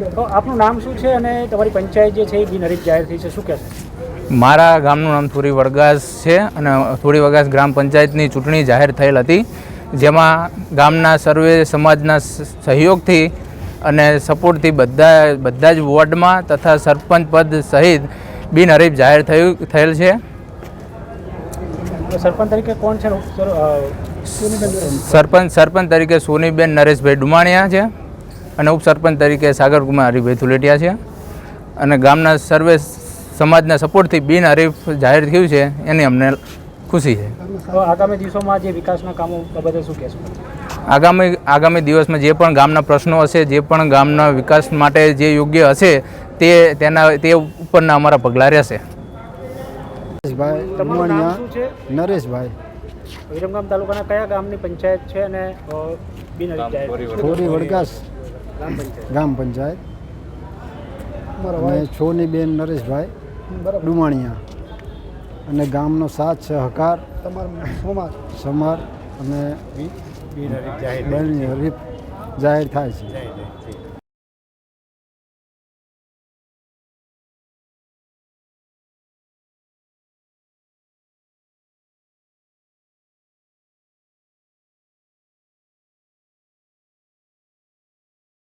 તો આપનું નામ શું છે અને તમારી પંચાયત જે છે એ બિનહરીફ જાહેર થઈ છે શું કહેશો? મારા ગામનું નામ થોડી વડગાસ છે અને થોડી વડગાસ ગ્રામ પંચાયતની ચૂંટણી જાહેર થયેલ હતી જેમાં ગામના સર્વે સમાજના સહયોગથી અને સપોર્ટથી બધા બધા જ વોર્ડમાં તથા સરપંચ પદ સહિત બિનહરીફ જાહેર થયું થયેલ છે. સરપંચ તરીકે કોણ છે? સરપંચ સરપંચ તરીકે સોનીબેન નરેશભાઈ ડુમાણિયા છે. અને ઉપસરપંચ તરીકે સાગરકુમાર હરિભાઈ ધુલેટિયા છે. અને ગામના સર્વે સમાજના સપોર્ટથી બિનહરીફ જાહેર થયું છે એની અમને ખુશી છે. આગામી દિવસોમાં જે વિકાસના કામો બાબતે શું કહેશો? આગામી આગામી દિવસમાં જે પણ ગામના પ્રશ્નો હશે જે પણ ગામના વિકાસ માટે જે યોગ્ય હશે તે તેના તે ઉપરના અમારા પગલાં રહેશે. નરેશભાઈ વિરમગામ તાલુકાના કયા ગામની પંચાયત છે અને? થોડી વડગાસ ગ્રામ પંચાયત. ગામ પંચાયત. અને છોનીબેન નરેશભાઈ ડુમાણિયા. અને ગામનો સાથ સહકાર સમાર અને હરીફ જાહેર થાય છે.